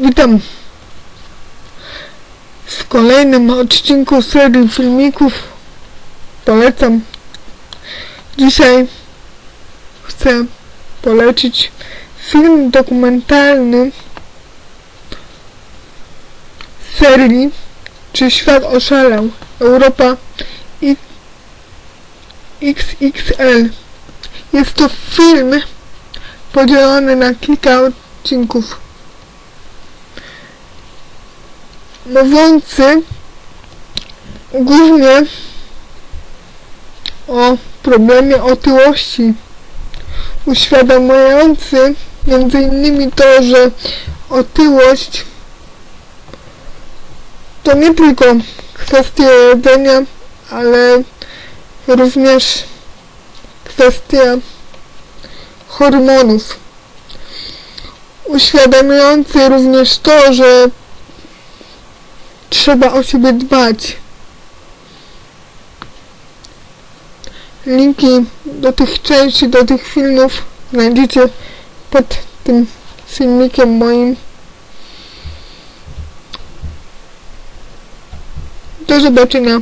Witam w kolejnym odcinku serii filmików. Polecam. Dzisiaj chcę polecić film dokumentalny serii Czy świat oszalał? Europa XXL. Jest to film podzielony na kilka odcinków. Mówiący głównie o problemie otyłości, uświadamiający innymi to, że otyłość to nie tylko kwestia jedzenia, ale również kwestia hormonów. Uświadamiający również to, że trzeba o siebie dbać. Linki do tych części, do tych filmów znajdziecie pod tym filmikiem moim. Do zobaczenia.